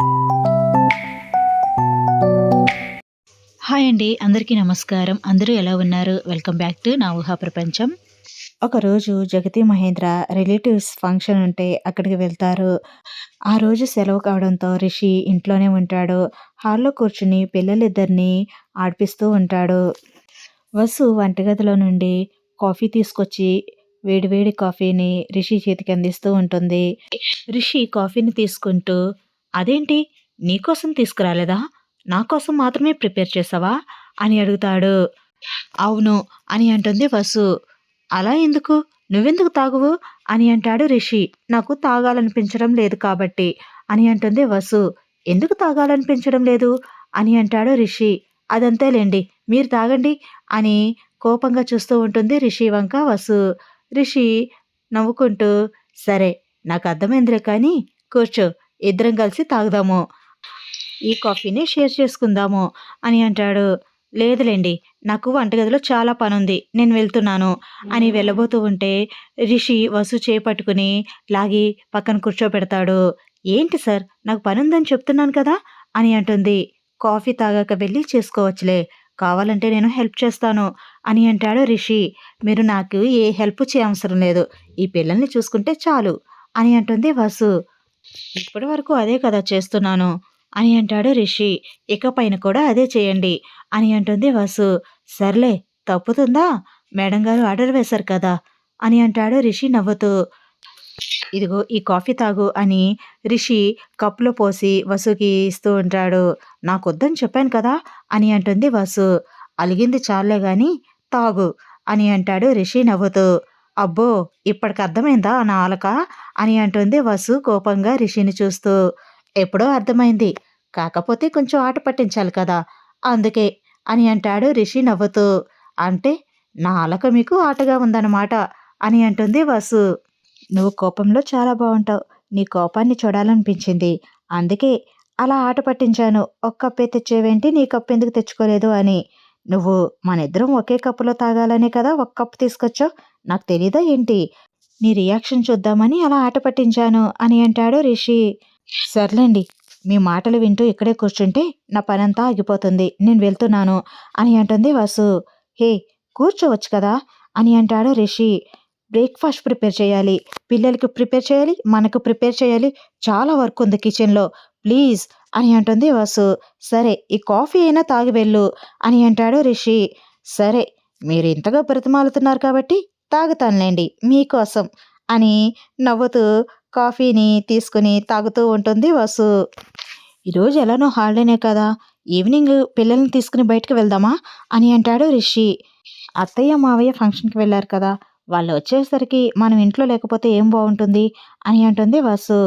Hi అండి అందరికీ నమస్కారం. అందరూ ఎలా ఉన్నారు? వెల్కమ్ బ్యాక్ టు నా ఊహా ప్రపంచం. ఒకరోజు జగతి మహేంద్ర రిలేటివ్స్ ఫంక్షన్ ఉంటే అక్కడికి వెళ్తారు. ఆ రోజు సెలవు కావడంతో రిషి ఇంట్లోనే ఉంటాడు. హాల్లో కూర్చుని పిల్లలిద్దరిని ఆడిపిస్తూ ఉంటాడు. వసు వంటగదిలో నుండి కాఫీ తీసుకొచ్చి వేడివేడి కాఫీని రిషి చేతికి అందిస్తూ ఉంటుంది. రిషి కాఫీని తీసుకుంటూ అదేంటి? నీకోసం తీసుకురాలేదా? నా కోసం మాత్రమే ప్రిపేర్ చేసావా? అని అడుగుతాడు. అవును అని అంటుంది వసు. అలా ఎందుకు? నువ్వెందుకు తాగువు? అని అంటాడు రిషి. నాకు తాగాలనిపించడం లేదు కాబట్టి అని అంటుంది వసు. ఎందుకు తాగాలనిపించడం లేదు? అని అంటాడు రిషి. అదంతేలేండి మీరు తాగండి అని కోపంగా చూస్తూ ఉంటుంది రిషి వంక వసు. రిషి నవ్వుకుంటూ సరే నాకు అర్థమైందిలే కానీ కూర్చో ఇద్దరం కలిసి తాగుదాము. ఈ కాఫీని షేర్ చేసుకుందాము అని అంటాడు. లేదులేండి నాకు వంటగదిలో చాలా పని ఉంది నేను వెళ్తున్నాను అని వెళ్ళబోతూ ఉంటే రిషి వసు చేపట్టుకుని లాగి పక్కన కూర్చోబెడతాడు. ఏంటి సార్ నాకు పని ఉందని చెప్తున్నాను కదా అని అంటుంది. కాఫీ తాగాక వెళ్ళి చేసుకోవచ్చులే కావాలంటే నేను హెల్ప్ చేస్తాను అని అంటాడు రిషి. మీరు నాకు ఏ హెల్ప్ చేయవసరం లేదు ఈ పిల్లల్ని చూసుకుంటే చాలు అని అంటుంది వసు. ఇప్పటి వరకు అదే కదా చేస్తున్నాను అని అంటాడు రిషి. ఇకపైన కూడా అదే చేయండి అని అంటుంది వసు. సర్లే తప్పుతుందా? మేడం గారు ఆర్డర్ వేశారు కదా అని అంటాడు రిషి నవ్వుతూ. ఇదిగో ఈ కాఫీ తాగు అని రిషి కప్పులో పోసి వసుకి ఇస్తూ ఉంటాడు. నాకు వద్దని చెప్పాను కదా అని అంటుంది వసు. అలిగింది చాలే గాని తాగు అని అంటాడు రిషి నవ్వుతూ. అబ్బో ఇప్పటికి అర్థమైందా నా ఆలక అని అంటుంది వసు కోపంగా రిషిని చూస్తూ. ఎప్పుడో అర్థమైంది. కాకపోతే కొంచెం ఆట పట్టించాలి కదా. అందుకే అని అంటాడు రిషి నవ్వుతూ. అంటే నా అలక మీకు ఆటగా ఉందన్నమాట అని అంటుంది వసు. నువ్వు కోపంలో చాలా బాగుంటావు. నీ కోపాన్ని చూడాలనిపించింది. అందుకే అలా ఆట పట్టించాను. ఒక కప్పే తెచ్చేవేంటి? నీ కప్పు ఎందుకు తెచ్చుకోలేదు అని. నువ్వు మన ఇద్దరం ఒకే కప్పులో తాగాలనే కదా ఒక కప్పు తీసుకొచ్చావు. నాకు తెలీదా ఏంటి? నీ రియాక్షన్ చూద్దామని అలా ఆట పట్టించాను అని అంటాడు రిషి. సర్లేండి మీ మాటలు వింటూ ఇక్కడే కూర్చుంటే నా పనంతా ఆగిపోతుంది. నేను వెళ్తున్నాను అని అంటుంది వసు. హే కూర్చోవచ్చు కదా అని అంటాడు రిషి. బ్రేక్ఫాస్ట్ ప్రిపేర్ చేయాలి. పిల్లలకి ప్రిపేర్ చేయాలి మనకు ప్రిపేర్ చేయాలి. చాలా వర్క్ ఉంది కిచెన్లో. ప్లీజ్ అని అంటుంది వసు. సరే ఈ కాఫీ అయినా తాగి వెళ్ళు అని అంటాడు రిషి. సరే మీరు ఇంతగా బ్రతిమాలుతున్నారు కాబట్టి తాగుతానులేండి మీకోసం అని నవ్వుతూ కాఫీని తీసుకుని తాగుతూ ఉంటుంది వసు. ఈరోజు ఎలానో హాలిడేనే కదా ఈవినింగ్ పిల్లల్ని తీసుకుని బయటకు వెళ్దామా అని అంటాడు రిషి. అత్తయ్య మావయ్య ఫంక్షన్కి వెళ్ళారు కదా వాళ్ళు వచ్చేసరికి మనం ఇంట్లో లేకపోతే ఏం బాగుంటుంది అని అంటుంది వసు.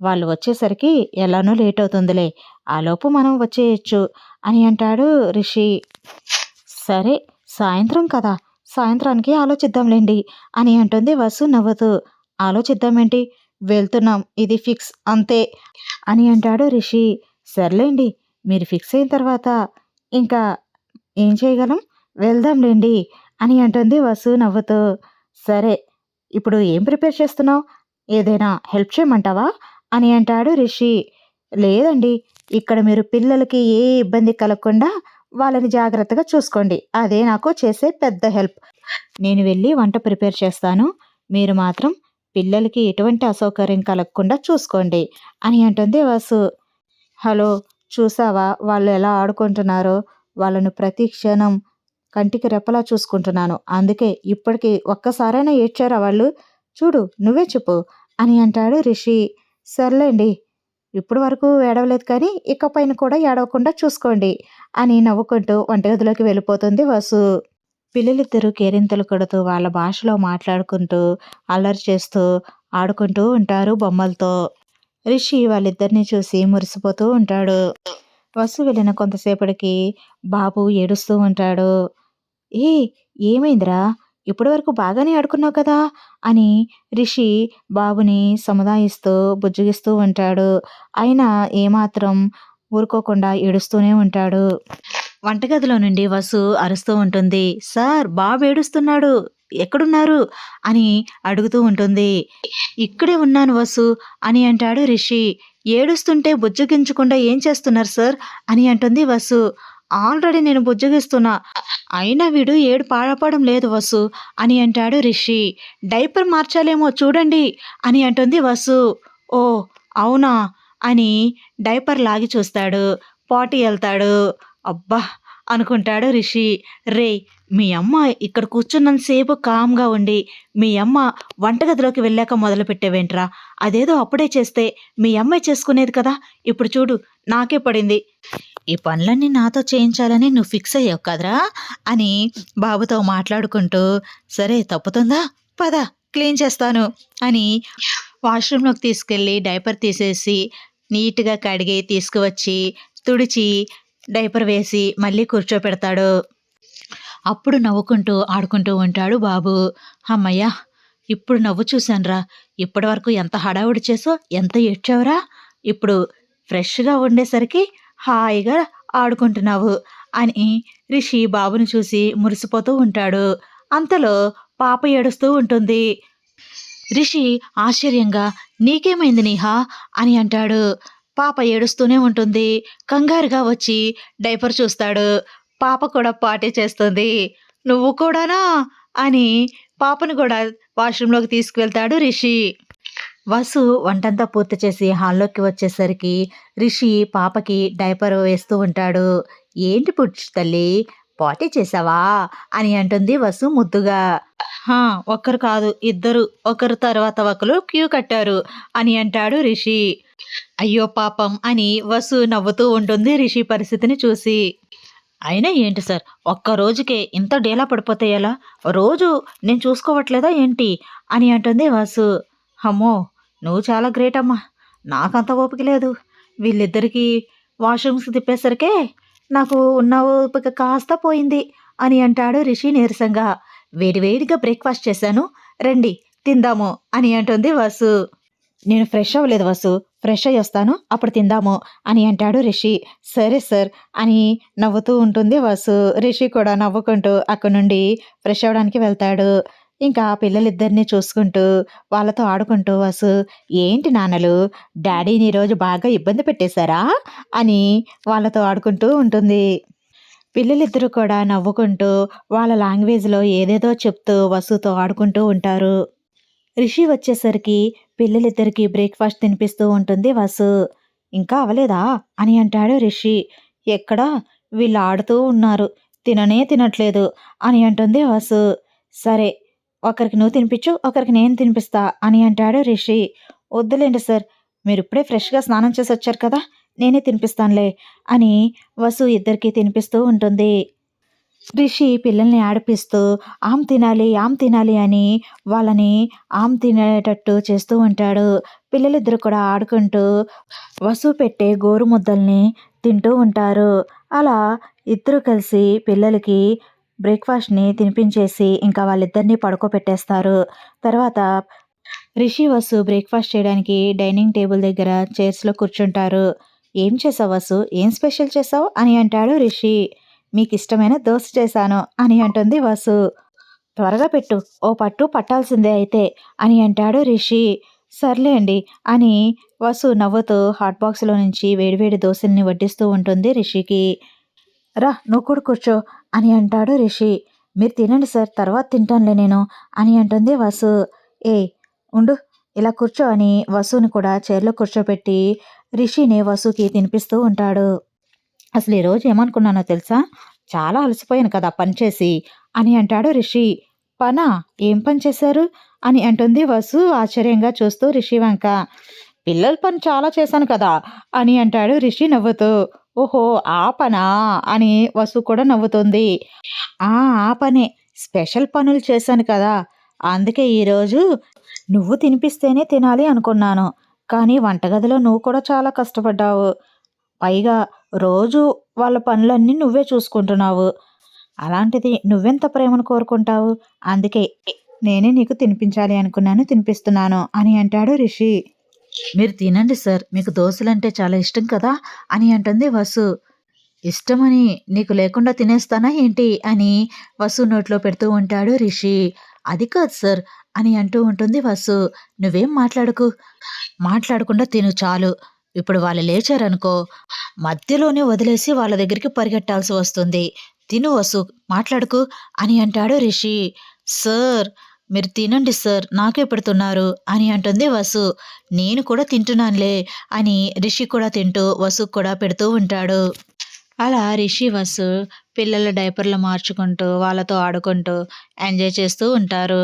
వాళ్ళు వచ్చేసరికి ఎలానో లేట్ అవుతుందిలే ఆలోపు మనం వచ్చేయచ్చు అని అంటాడు రిషి. సరే సాయంత్రం కదా సాయంత్రానికి ఆలోచిద్దాంలేండి అని అంటుంది వసు నవ్వుతూ. ఆలోచిద్దామేంటి? వెళ్తున్నాం ఇది ఫిక్స్ అంతే అని అంటాడు రిషి. సర్లేండి మీరు ఫిక్స్ అయిన తర్వాత ఇంకా ఏం చేయగలం? వెళ్దాంలేండి అని అంటుంది వసు నవ్వుతూ. సరే ఇప్పుడు ఏం ప్రిపేర్ చేస్తున్నావు? ఏదైనా హెల్ప్ చేయమంటావా? అని అంటాడు రిషి. లేదండి ఇక్కడ మీరు పిల్లలకి ఏ ఇబ్బంది కలగకుండా వాళ్ళని జాగ్రత్తగా చూసుకోండి. అదే నాకు చేసే పెద్ద హెల్ప్. నేను వెళ్ళి వంట ప్రిపేర్ చేస్తాను. మీరు మాత్రం పిల్లలకి ఎటువంటి అసౌకర్యం కలగకుండా చూసుకోండి అని అంటుంది వాసు. హలో చూసావా? వాళ్ళు ఎలా ఆడుకుంటున్నారో? వాళ్ళను ప్రతి క్షణం కంటికి రెప్పలా చూసుకుంటున్నాను. అందుకే ఇప్పటికి ఒక్కసారైనా ఏడ్చారా వాళ్ళు? చూడు నువ్వే చెప్పు అని అంటాడు రిషి. సర్లేండి ఇప్పుడు వరకు ఏడవలేదు కానీ ఇకపైన కూడా ఏడవకుండా చూసుకోండి అని నవ్వుకుంటూ వంటగదిలోకి వెళ్ళిపోతుంది వసు. పిల్లలిద్దరూ కేరింతలు కొడుతూ వాళ్ళ భాషలో మాట్లాడుకుంటూ అల్లరి చేస్తూ ఆడుకుంటూ ఉంటారు బొమ్మలతో. రిషి వాళ్ళిద్దరిని చూసి మురిసిపోతూ ఉంటాడు. వసు వెళ్ళిన కొంతసేపటికి బాబు ఏడుస్తూ ఉంటాడు. ఏ ఏమైందిరా? ఇప్పటి వరకు బాగానే ఆడుకున్నావు కదా అని రిషి బాబుని సముదాయిస్తూ బుజ్జగిస్తూ ఉంటాడు. అయినా ఏమాత్రం ఊరుకోకుండా ఏడుస్తూనే ఉంటాడు. వంటగదిలో నుండి వసు అరుస్తూ ఉంటుంది. సార్ బాబు ఏడుస్తున్నాడు. ఎక్కడున్నారు? అని అడుగుతూ ఉంటుంది. ఇక్కడే ఉన్నాను వసు అని అంటాడు రిషి. ఏడుస్తుంటే బుజ్జగించకుండా ఏం చేస్తున్నారు సార్? అని అంటుంది వసు. ఆల్రెడీ నేను బుజ్జగిస్తున్నా. అయినా వీడు ఏడు పాడపడం లేదు వసు అని అంటాడు రిషి. డైపర్ మార్చాలేమో చూడండి అని అంటుంది వసు. ఓ అవునా అని డైపర్ లాగి చూస్తాడు. పాటి వెళ్తాడు. అబ్బా అనుకుంటాడు రిషి. రే మీ అమ్మ ఇక్కడ కూర్చున్నంతసేపు కామ్గా ఉండి మీ అమ్మ వంటగదిలోకి వెళ్ళాక మొదలు పెట్టేవేంట్రా అదేదో అప్పుడే చేస్తే మీ అమ్మాయి చేసుకునేది కదా? ఇప్పుడు చూడు నాకే పడింది. ఈ పనులన్నీ నాతో చేయించాలని నువ్వు ఫిక్స్ అయ్యావు కదరా అని బాబుతో మాట్లాడుకుంటూ సరే తప్పుతుందా? పద క్లీన్ చేస్తాను అని వాష్రూమ్లోకి తీసుకెళ్ళి డైపర్ తీసేసి నీట్గా కడిగి తీసుకువచ్చి తుడిచి డైపర్ వేసి మళ్ళీ కూర్చోపెడతాడు. అప్పుడు నవ్వుకుంటూ ఆడుకుంటూ ఉంటాడు బాబు. అమ్మయ్య ఇప్పుడు నవ్వు చూశానురా. ఇప్పటి వరకు ఎంత హడావుడి చేసో ఎంత ఏడ్చావురా. ఇప్పుడు ఫ్రెష్గా ఉండేసరికి హాయిగా ఆడుకుంటున్నావు అని రిషి బాబుని చూసి మురిసిపోతూ ఉంటాడు. అంతలో పాప ఏడుస్తూ ఉంటుంది. రిషి ఆశ్చర్యంగా నీకేమైంది నీహా? అని అంటాడు. పాప ఏడుస్తూనే ఉంటుంది. కంగారుగా వచ్చి డైపర్ చూస్తాడు. పాప కూడా పాటే చేస్తుంది. నువ్వు కూడానా? అని పాపను కూడా వాష్రూమ్లోకి తీసుకువెళ్తాడు రిషి. వసు వంటంతా పూర్తి చేసి హాల్లోకి వచ్చేసరికి రిషి పాపకి డైపర్ వేస్తూ ఉంటాడు. ఏంటి పుచ్చు తల్లి పాటీ చేసావా? అని అంటుంది వసు ముద్దుగా. హా ఒక్కరు కాదు ఇద్దరు. ఒకరు తర్వాత ఒకరు క్యూ కట్టారు అని అంటాడు రిషి. అయ్యో పాపం అని వసు నవ్వుతూ ఉంటుంది రిషి పరిస్థితిని చూసి. అయినా ఏంటి సార్ ఒక్క రోజుకే ఇంత డేలా పడిపోతే ఎలా? రోజు నేను చూసుకోవట్లేదా ఏంటి? అని అంటుంది వాసు. అమ్మో నువ్వు చాలా గ్రేట్ అమ్మా. నాకంత ఓపిక లేదు. వీళ్ళిద్దరికీ వాష్రూమ్స్కి తిప్పేసరికే నాకు ఉన్న ఓపిక కాస్త పోయింది అని అంటాడు రిషి నీరసంగా. వేడివేడిగా బ్రేక్ఫాస్ట్ చేశాను. రండి తిందాము అని అంటుంది వసు. నేను ఫ్రెష్ అవ్వలేదు వసు. ఫ్రెష్ అయ్యి వస్తాను అప్పుడు తిందాము అని అంటాడు రిషి. సరే సార్ అని నవ్వుతూ ఉంటుంది వసు. రిషి కూడా నవ్వుకుంటూ అక్కడి నుండి ఫ్రెష్ అవ్వడానికి వెళ్తాడు. ఇంకా పిల్లలిద్దరిని చూసుకుంటూ వాళ్ళతో ఆడుకుంటూ వాసు ఏంటి నాన్నలు డాడీని ఈరోజు బాగా ఇబ్బంది పెట్టేశారా? అని వాళ్ళతో ఆడుకుంటూ ఉంటుంది. పిల్లలిద్దరూ కూడా నవ్వుకుంటూ వాళ్ళ లాంగ్వేజ్లో ఏదేదో చెప్తూ వసుతో ఆడుకుంటూ ఉంటారు. రిషి వచ్చేసరికి పిల్లలిద్దరికీ బ్రేక్ఫాస్ట్ తినిపిస్తూ ఉంటుంది వసు. ఇంకా అవలేదా? అని అంటాడు రిషి. ఎక్కడా? వీళ్ళు ఆడుతూ ఉన్నారు. తిననే తినట్లేదు అని అంటుంది వసు. సరే ఒకరికి నువ్వు తినిపించు ఒకరికి నేను తినిపిస్తా అని అంటాడు రిషి. వద్దులేండి సార్ మీరు ఇప్పుడే ఫ్రెష్గా స్నానం చేసి వచ్చారు కదా నేనే తినిపిస్తానులే అని వసు ఇద్దరికి తినిపిస్తూ ఉంటుంది. రిషి పిల్లల్ని ఆడిపిస్తూ ఆమ్ తినాలి ఆమ్ తినాలి అని వాళ్ళని ఆమ్ తినేటట్టు చేస్తూ ఉంటాడు. పిల్లలిద్దరు కూడా ఆడుకుంటూ వసు పెట్టే గోరు ముద్దల్ని తింటూ ఉంటారు. అలా ఇద్దరు కలిసి పిల్లలకి బ్రేక్ఫాస్ట్ని తినిపించేసి ఇంకా వాళ్ళిద్దరిని పడుకోబెట్టేస్తారు. తర్వాత రిషి వసు బ్రేక్ఫాస్ట్ చేయడానికి డైనింగ్ టేబుల్ దగ్గర చైర్స్లో కూర్చుంటారు. ఏం చేసావు వసు? ఏం స్పెషల్ చేసావు? అని అంటాడు రిషి. మీకు ఇష్టమైన దోశ చేశాను అని అంటుంది వసు. త్వరగా పెట్టు ఓ పట్టు పట్టాల్సిందే అయితే అని అంటాడు రిషి. సర్లే అండి అని వసు నవ్వుతూ హాట్ బాక్స్లో నుంచి వేడివేడి దోశల్ని వడ్డిస్తూ ఉంటుంది రిషికి. రా నువ్వు కూడా కూర్చో అని అంటాడు రిషి. మీరు తినండి సార్ తర్వాత తింటానులే నేను అని అంటుంది వసు. ఏ ఉండు ఇలా కూర్చో అని వసుని కూడా చైర్లో కూర్చోబెట్టి రిషిని వసుకి తినిపిస్తూ ఉంటాడు. అసలు ఈరోజు ఏమనుకున్నానో తెలుసా? చాలా అలసిపోయాను కదా పని చేసి అని అంటాడు రిషి. పనా? ఏం పని చేశారు? అని అంటుంది వసు ఆశ్చర్యంగా చూస్తూ రిషి వంక. పిల్లల పని చాలా చేశాను కదా అని అంటాడు రిషి నవ్వుతూ. ఓహో ఆ పనా అని వసు కూడా నవ్వుతుంది. ఆ ఆ పనే. స్పెషల్ పనులు చేశాను కదా. అందుకే ఈరోజు నువ్వు తినిపిస్తేనే తినాలి అనుకున్నాను. కానీ వంటగదిలో నువ్వు కూడా చాలా కష్టపడ్డావు. పైగా రోజు వాళ్ళ పనులన్నీ నువ్వే చూసుకుంటున్నావు. అలాంటిది నువ్వెంత ప్రేమను కోరుకుంటావు? అందుకే నేనే నీకు తినిపించాలి అనుకున్నాను తినిపిస్తున్నాను అని అంటాడు రిషి. మీరు తినండి సార్ మీకు దోశలంటే చాలా ఇష్టం కదా అని అంటుంది వసు. ఇష్టమని నీకు లేకుండా తినేస్తానా ఏంటి అని వసు నోట్లో పెడుతూ ఉంటాడు రిషి. అది కాదు సార్ అని అంటూ ఉంటుంది వసు. నువ్వేం మాట్లాడకు? మాట్లాడకుండా తిను చాలు. ఇప్పుడు వాళ్ళు లేచారనుకో మధ్యలోనే వదిలేసి వాళ్ళ దగ్గరికి పరిగెట్టాల్సి వస్తుంది. తిను వసు మాట్లాడుకు అని అంటాడు రిషి. సార్ మీరు తినండి సార్. నాకే పెడుతున్నారు అని అంటుంది వసు. నేను కూడా తింటున్నానులే అని రిషి కూడా తింటూ వసు కూడా పెడుతూ ఉంటాడు. అలా రిషి వసు పిల్లల డైపర్లు మార్చుకుంటూ వాళ్ళతో ఆడుకుంటూ ఎంజాయ్ చేస్తూ ఉంటారు.